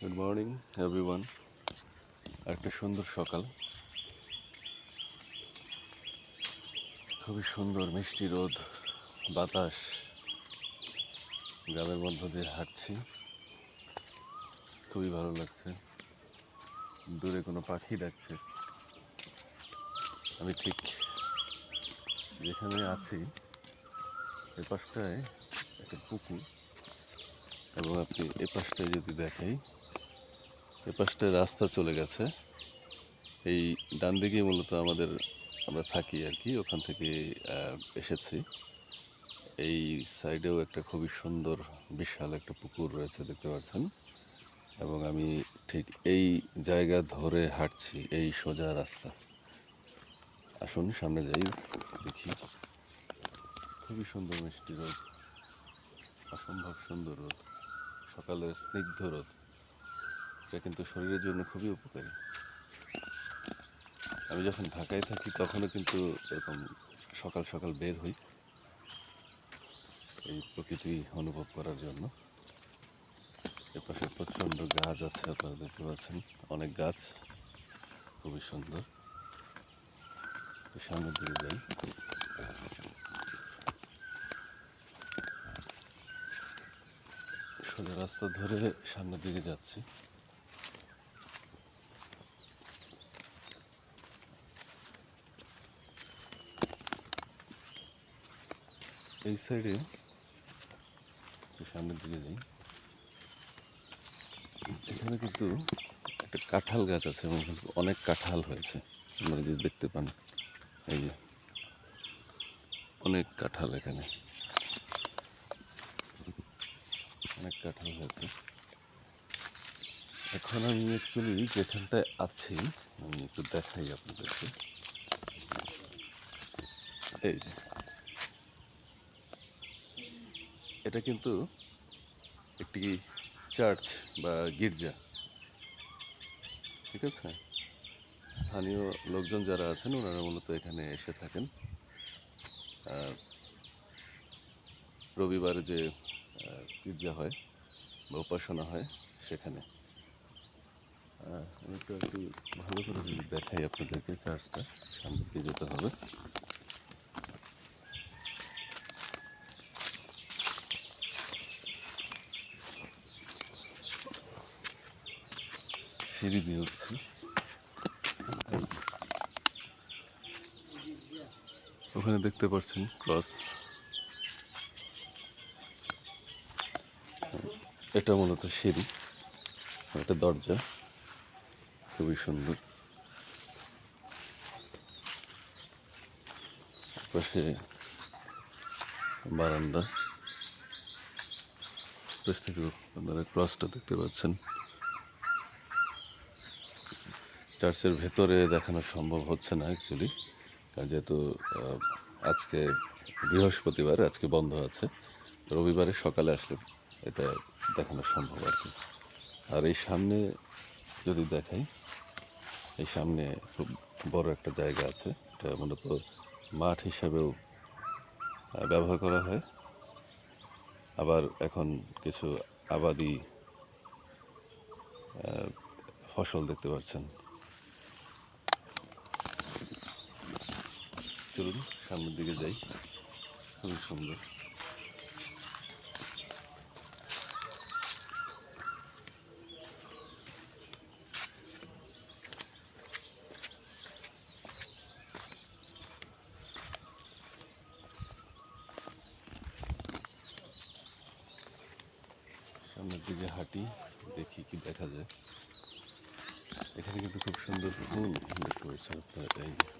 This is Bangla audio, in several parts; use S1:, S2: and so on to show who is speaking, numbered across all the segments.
S1: গুড মর্নিং এভরিওয়ান একটা সুন্দর সকাল। খুবই সুন্দর মিষ্টি রোদ, বাতাস। গ্রামের মধ্য দিয়ে হাঁটছি। খুবই ভালো লাগছে। দূরে কোনো পাখি ডাকছে। আমি ঠিক যেখানে আছি, এ পাশটায় একটা পুকুর। এবং আপনি এ পাশটায় যদি দেখাই এ পাশটায় রাস্তা চলে গেছে। এই ডান দিকেই মূলত আমাদের আমরা থাকি আর কি, ওখান থেকে এসেছি। এই সাইডেও একটা খুবই সুন্দর, বিশাল একটা পুকুর রয়েছে দেখতে পাচ্ছেন। এবং আমি ঠিক এই জায়গা ধরে হাঁটছি, এই সোজা রাস্তা। আসুন, সামনে যাই, দেখি। খুবই সুন্দর মিষ্টি রোদ, অসম্ভব সুন্দর রোদ। সকালের স্নিগ্ধ রোদ। এটা কিন্তু শরীরের জন্য খুবই উপকারী। আমি যখন ঢাকায় থাকি তখনও কিন্তু এরকম সকাল সকাল বের হই এই প্রকৃতি অনুভব করার জন্য। এপাশে প্রচণ্ড গাছ আছে, আপনারা দেখতে পাচ্ছেন। অনেক গাছ, খুবই সুন্দর। সামনের দিকে যাই। সোজা রাস্তা ধরে সামনের দিকে যাচ্ছি। এই সাইডে সামনের দিকে যাই। এখানে কিন্তু একটা কাঁঠাল গাছ আছে, এবং অনেক কাঁঠাল হয়েছে। আপনারা যদি দেখতে পান, এই যে অনেক কাঁঠাল এখানে। অনেক কাঁঠাল হয়েছে। এখন আমি অ্যাকচুয়ালি যেখানটায় আছি, আমি একটু দেখাই আপনাদেরকে। এই যে। এটা কিন্তু একটি চার্চ বা গির্জা। ঠিক আছে? স্থানীয় লোকজন যারা আছেন, ওনারা মূলত এখানে এসে থাকেন। রবিবারে যে গির্জা হয় বা উপাসনা হয় সেখানে। আমি একটু একটু ভালো করে যদি দেখাই আপনাদেরকে চার্জটা সামনে যেতে হবে। সিঁড়ি দিয়ে উঠছি। ওখানে দেখতে পাচ্ছেন ক্রস। এটা মূলত সিঁড়ি এটা দরজা। খুবই সুন্দর। পাশে বারান্দা। পাশ থেকে ক্রসটা দেখতে পাচ্ছেন। চার্চের ভেতরে দেখানো সম্ভব হচ্ছে না অ্যাকচুয়ালি কারণ যেহেতু আজকে বৃহস্পতিবার, আজকে বন্ধ আছে রবিবারে সকালে আসলে এটা দেখানো সম্ভব আর কি। আর এই সামনে যদি দেখাই, এই সামনে খুব বড় একটা জায়গা আছে, এটা মূলত মাঠ হিসাবেও ব্যবহার করা হয়। আবার এখন কিছু আবাদি ফসল দেখতে পাচ্ছেন। চলুন সামনের দিকে যাই খুবই সুন্দর সামনের দিকে হাঁটি, দেখি কি দেখা যায় এখানে কিন্তু খুব সুন্দর ফুল দেখতে পাচ্ছেন আপনারা যে।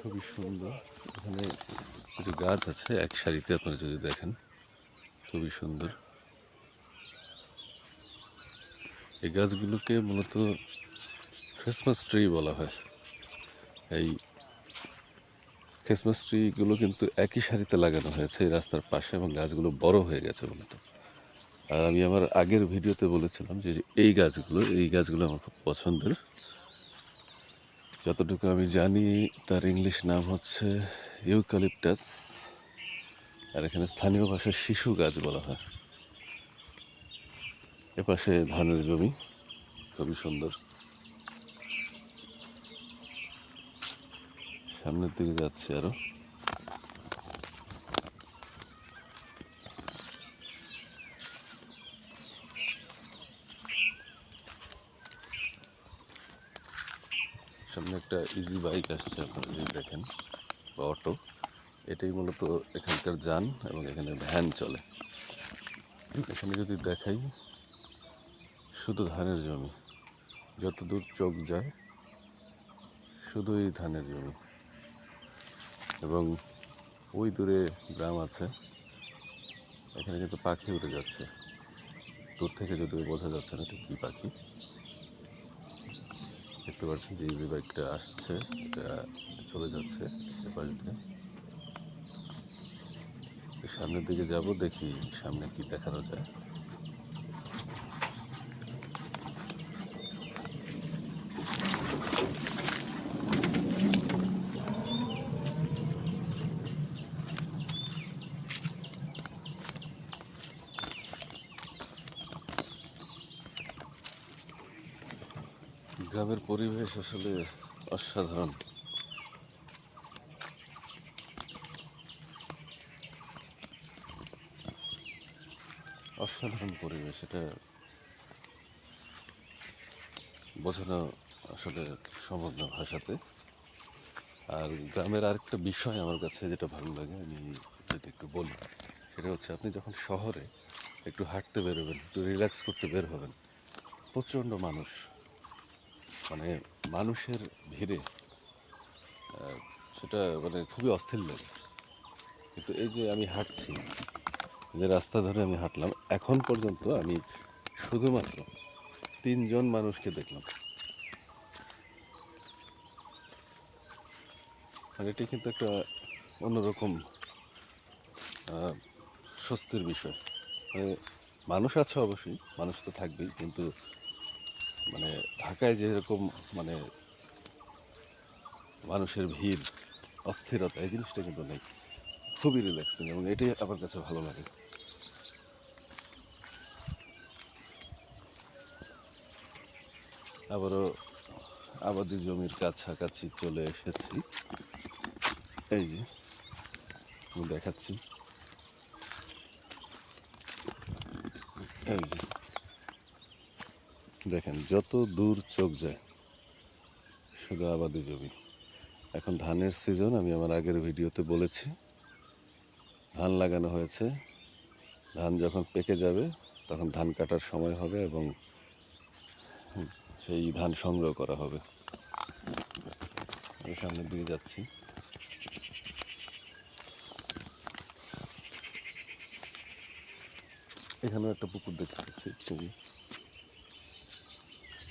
S1: খুবই সুন্দর। এখানে কিছু গাছ আছে, এক সারিতে আপনারা যদি দেখেন, খুবই সুন্দর। এই গাছগুলোকে মূলত ক্রিসমাস ট্রি বলা হয়। এই ক্রিসমাস ট্রিগুলো কিন্তু একই সারিতে লাগানো হয়েছে এই রাস্তার পাশে এবং গাছগুলো বড় হয়ে গেছে মূলত। আর আমি আমার আগের ভিডিওতে বলেছিলাম যে এই গাছগুলো এই গাছগুলো আমার খুব পছন্দের। যতটুকু আমি জানি, তার ইংলিশ নাম হচ্ছে ইউক্যালিপটাস, আর এখানে স্থানীয় ভাষায় শিশু গাছ বলা হয়। এপাশে ধানের জমি, খুবই সুন্দর। সামনের দিকে যাচ্ছে আরও সামনে একটা ইজি বাইক আসছে আপনারা যদি দেখেন, বা অটো এটাই মূলত এখানকার যান এবং এখানে ভ্যান চলে। এখানে যদি দেখাই, শুধু ধানের জমি যত দূর চোখ যায় শুধু এই ধানের জমি। এবং ওই দূরে গ্রাম আছে, এখানে কিন্তু পাখি উঠে যাচ্ছে। দূর থেকে যদিও বোঝা যাচ্ছে না ঠিক কী পাখি। দেখতে পাচ্ছেন যে এই বাইকটা আসছে, এটা চলে যাচ্ছে সামনের দিকে যাব, দেখি সামনে কি দেখানো যায় গ্রামের পরিবেশ আসলে অসাধারণ। অসাধারণ পরিবেশ, এটা বোঝানো আসলে সম্ভব না ভাষাতে। আর গ্রামের আরেকটা বিষয় আমার কাছে যেটা ভালো লাগে, আমি যদি একটু বলি, সেটা হচ্ছে আপনি যখন শহরে একটু হাঁটতে বেরোবেন, একটু রিল্যাক্স করতে বের হবেন, প্রচণ্ড মানুষ মানে মানুষের ভিড়ে সেটা মানে খুবই অস্থির লাগে। কিন্তু এই যে আমি হাঁটছি, যে রাস্তা ধরে আমি হাঁটলাম, এখন পর্যন্ত আমি শুধুমাত্র তিনজন মানুষকে দেখলাম। আর এটি কিন্তু একটা অন্যরকম স্বস্তির বিষয়। মানে মানুষ আছে অবশ্যই, মানুষ তো থাকবেই, কিন্তু মানে ঢাকায় যেরকম মানে মানুষের ভিড়, অস্থিরতা, এই জিনিসটা কিন্তু নেই খুবই রিল্যাক্সিং এবং এটাই আমার কাছে ভালো লাগে। আবারও আবাদি জমির কাছাকাছি চলে এসেছি। এই যে দেখাচ্ছি। এই যে। দেখেন, যত দূর চোখ যায়, শুধু আবাদি জমি। এখন ধানের সিজন আমি আমার আগের ভিডিওতে বলেছি, ধান লাগানো হয়েছে। ধান যখন পেকে যাবে, তখন ধান কাটার সময় হবে এবং সেই ধান সংগ্রহ করা হবে। সামনের দিকে যাচ্ছি। এখানেও একটা পুকুর দেখতে পাচ্ছি, খুবই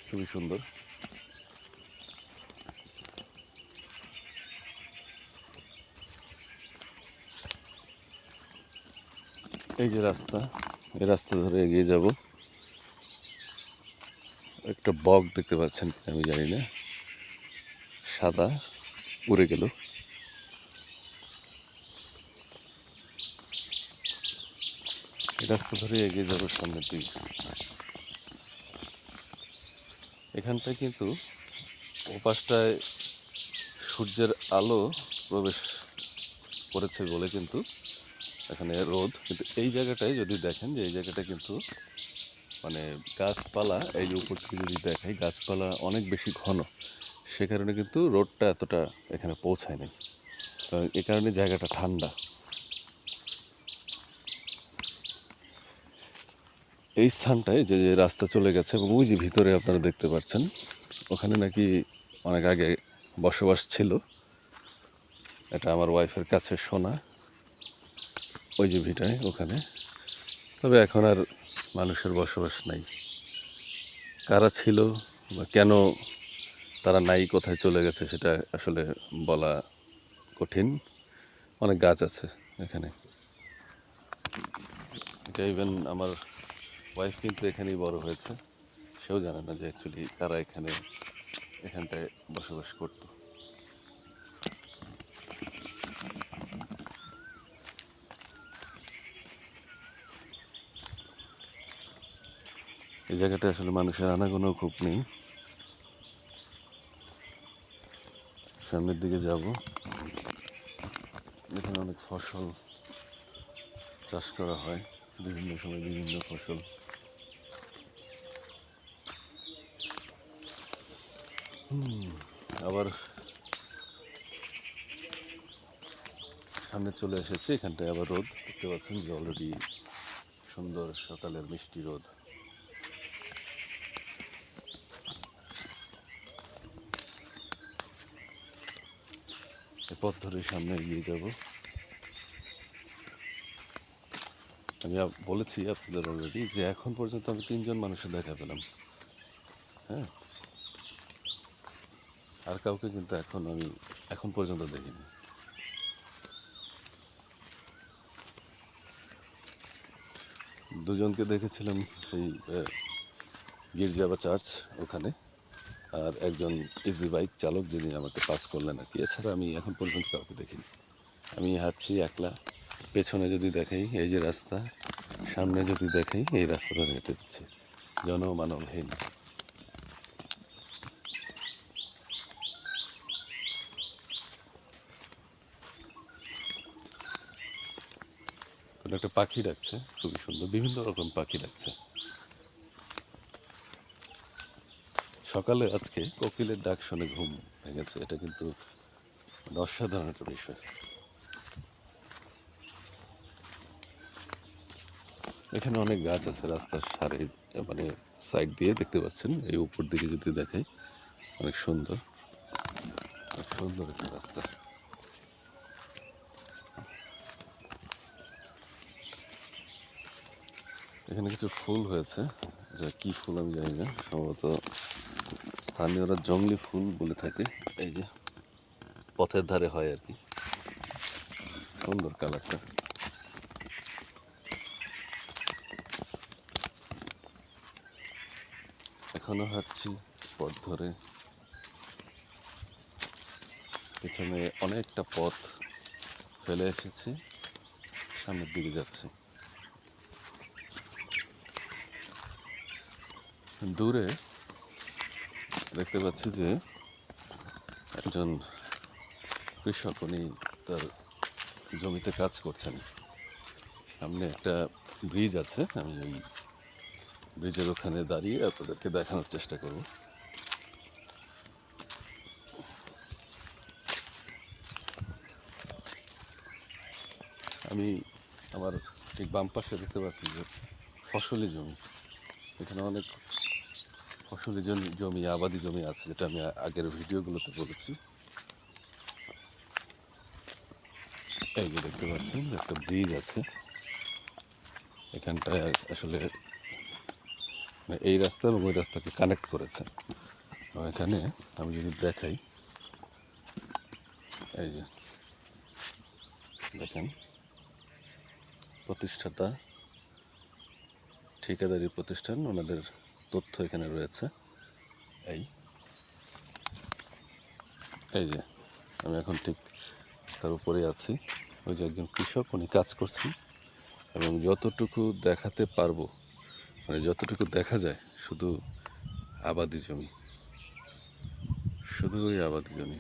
S1: খুবই সুন্দর। এই যে রাস্তা, এই রাস্তা ধরে এগিয়ে যাব। একটা বক দেখতে পাচ্ছেন আমি জানি না। সাদা, উড়ে গেল। এই রাস্তা ধরে এগিয়ে যাব সামনের দিকে। এখানটায় কিন্তু ওপাশটায় সূর্যের আলো প্রবেশ করেছে বলে কিন্তু এখানে রোদ। কিন্তু এই জায়গাটায় যদি দেখেন যে এই জায়গাটা কিন্তু মানে গাছপালা, এই যে উপর থেকে যদি দেখাই, গাছপালা অনেক বেশি ঘন। সে কারণে কিন্তু রোদটা এতটা এখানে পৌঁছায় নাই কারণ এ কারণে জায়গাটা ঠান্ডা। এই স্থানটায় যে যে রাস্তা চলে গেছে এবং ওই যে ভিতরে আপনারা দেখতে পাচ্ছেন, ওখানে নাকি অনেক আগে বসবাস ছিল। এটা আমার ওয়াইফের কাছে শোনা, ওই যে ভিটায়, ওখানে। তবে এখন আর মানুষের বসবাস নাই। কারা ছিল বা কেন তারা নাই, কোথায় চলে গেছে, সেটা আসলে বলা কঠিন। অনেক গাছ আছে এখানে। ইভেন আমার ওয়াইফ কিন্তু এখানেই বড় হয়েছে। সেও জানে না যে অ্যাকচুয়ালি তারা এখানে, এখানটায় বসবাস করতো। এই জায়গাটা আসলে মানুষের আনাগোনাও খুব নেই। সামনের দিকে যাব। এখানে অনেক ফসল চাষ করা হয়। বিভিন্ন সময় বিভিন্ন ফসল আবার সামনে চলে এসেছে এখানটায় আবার রোদ, দেখতে পাচ্ছেন যে অলরেডি সুন্দর সকালের মিষ্টি রোদ। পথ ধরে সামনে এগিয়ে যাব। আমি বলেছি আপনাদের অলরেডি যে এখন পর্যন্ত আমি তিনজন মানুষের দেখা পেলাম। হ্যাঁ? আর কাউকে কিন্তু এখন আমি এখন পর্যন্ত দেখিনি। দুজনকে দেখেছিলাম সেই গির্জা বা চার্চ ওখানে, আর একজন ইজি বাইক চালক যিনি আমাকে পাস করলেন আর কি। এছাড়া আমি এখন পর্যন্ত কাউকে দেখিনি। আমি হাঁটছি একলা, পেছনে যদি দেখাই এই যে রাস্তা, সামনে যদি দেখাই এই রাস্তাটা হেঁটে দিচ্ছে। জনমানবহীন। কোনো একটা পাখি ডাকছে, খুবই সুন্দর, বিভিন্ন রকম পাখি ডাকছে। সকালে আজকে কোকিলের ডাক শুনে ঘুম ভেঙেছে, এটা কিন্তু মানে অসাধারণ একটা বিষয়। এখানে অনেক গাছ আছে রাস্তার সারে মানে সাইড দিয়ে দেখতে পাচ্ছেন, এই উপর দিকে যদি দেখাই, অনেক সুন্দর। সুন্দর একটা রাস্তা। এখানে কিছু ফুল হয়েছে। এটা কি ফুল আমি জানি না, সম্ভবত স্থানীয়রা জংলি ফুল বলে থাকে। এই যে, পথের ধারে হয় আর কি। সুন্দর কালারটা। এখনও হাঁটছি পথ ধরে। পেছনে অনেকটা পথ ফেলে এসেছি, সামনের দিকে যাচ্ছি। দূরে দেখতে পাচ্ছি যে একজন কৃষক, উনি তার জমিতে কাজ করছেন। সামনে একটা ব্রিজ আছে, আমি ওই ব্রিজের ওখানে দাঁড়িয়ে আপনাদেরকে দেখানোর চেষ্টা করব। আমি আমার ঠিক বাম পাশে দেখতে পাচ্ছি যে ফসলি জমি। এখানে অনেক ফসলি জমি, আবাদি জমি আছে, যেটা আমি আগের ভিডিওগুলোতে বলেছি। এই যে দেখতে পাচ্ছেন, একটা ব্রিজ আছে। এখানটায় আসলে মানে এই রাস্তা এবং ওই রাস্তাকে কানেক্ট করেছে। এখানে আমি যদি দেখাই, এই যে দেখেন, প্রতিষ্ঠাতা, ঠিকাদারি প্রতিষ্ঠান, ওনাদের তথ্য এখানে রয়েছে। এই। এই যে, আমি এখন ঠিক তার উপরে আছি। ওই যে একজন কৃষক, উনি কাজ করছেন এবং যতটুকু দেখাতে পারব মানে যতটুকু দেখা যায়, শুধু আবাদি জমি। শুধু ওই আবাদি জমি।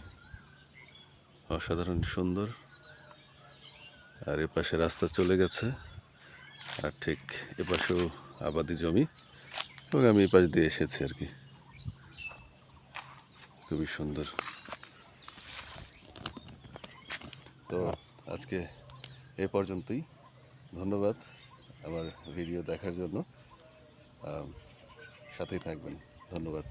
S1: অসাধারণ সুন্দর। আর এ পাশে রাস্তা চলে গেছে। আর ঠিক এ পাশেও আবাদি জমি। এবং আমি এই পাশ দিয়ে এসেছি আর কি। খুবই সুন্দর। তো আজকে এ পর্যন্তই। ধন্যবাদ আমার ভিডিও দেখার জন্য। সাথেই থাকবেন। ধন্যবাদ।